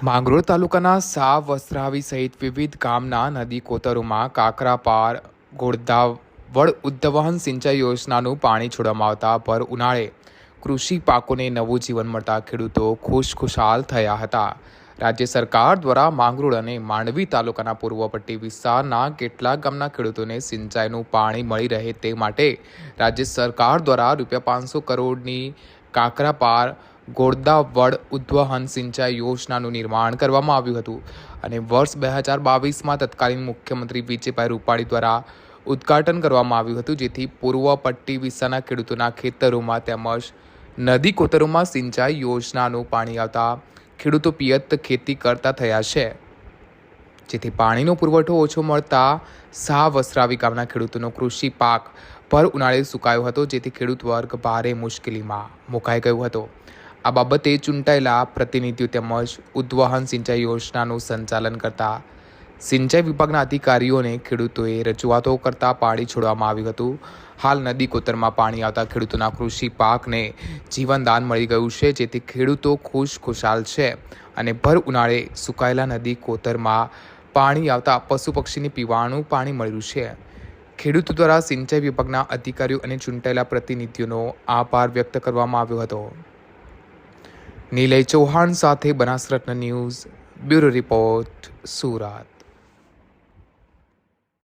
માંગરોળ તાલુકાના સાવ વસ્ત્રાવી સહિત વિવિધ ગામના નદી કોતરોમાં કાકરાપાર ગોળદાવડ ઉદ્દવહન સિંચાઈ યોજનાનું પાણી છોડવામાં આવતા ભર ઉનાળે કૃષિ પાકોને નવું જીવન મળતા ખેડૂતો ખુશખુશાલ થયા હતા. રાજ્ય સરકાર દ્વારા માંગરોળ અને માંડવી તાલુકાના પૂર્વ પટ્ટી વિસ્તારના કેટલાક ગામના ખેડૂતોને સિંચાઈનું પાણી મળી રહે તે માટે રાજ્ય સરકાર દ્વારા રૂપિયા પાંચસો કરોડની કાકરાપાર ગોળદાવડ ઉદ્વહન સિંચાઈ યોજનાનું નિર્માણ કરવામાં આવ્યું હતું. અને વર્ષ બે હજાર બાવીસમાં તત્કાલીન મુખ્યમંત્રી વિજયભાઈ રૂપાણી દ્વારા ઉદ્ઘાટન કરવામાં આવ્યું હતું, જેથી પૂર્વ પટ્ટી વિસ્તારના ખેડૂતોના ખેતરોમાં તેમજ નદી કોતરોમાં સિંચાઈ યોજનાનું પાણી આવતા ખેડૂતો પિયત ખેતી કરતા થયા છે. જેથી પાણીનો પુરવઠો ઓછો મળતા સા વસરાવી ગામના ખેડૂતોનો કૃષિ પાક પર ઉનાળે સુકાયો હતો, જેથી ખેડૂત વર્ગ ભારે મુશ્કેલીમાં મુકાઈ ગયો હતો. આ બાબતે ચૂંટાયેલા પ્રતિનિધિઓ તેમજ ઉદ્વહન સિંચાઈ યોજનાનું સંચાલન કરતા સિંચાઈ વિભાગના અધિકારીઓને ખેડૂતોએ રજૂઆતો કરતા પાણી છોડવામાં આવ્યું હતું. હાલ નદી કોતરમાં પાણી આવતા ખેડૂતોના કૃષિ પાકને જીવનદાન મળી ગયું છે, જેથી ખેડૂતો ખુશ ખુશાલ છે અને ભર ઉનાળે સુકાયેલા નદી કોતરમાં પાણી આવતા પશુ પક્ષીને પીવાનું પાણી મળ્યું છે. ખેડૂતો દ્વારા સિંચાઈ વિભાગના અધિકારીઓ અને ચૂંટાયેલા પ્રતિનિધિઓનો આભાર વ્યક્ત કરવામાં આવ્યો હતો. નિલય ચૌહાણ સાથે Banasratna news bureau report Surat.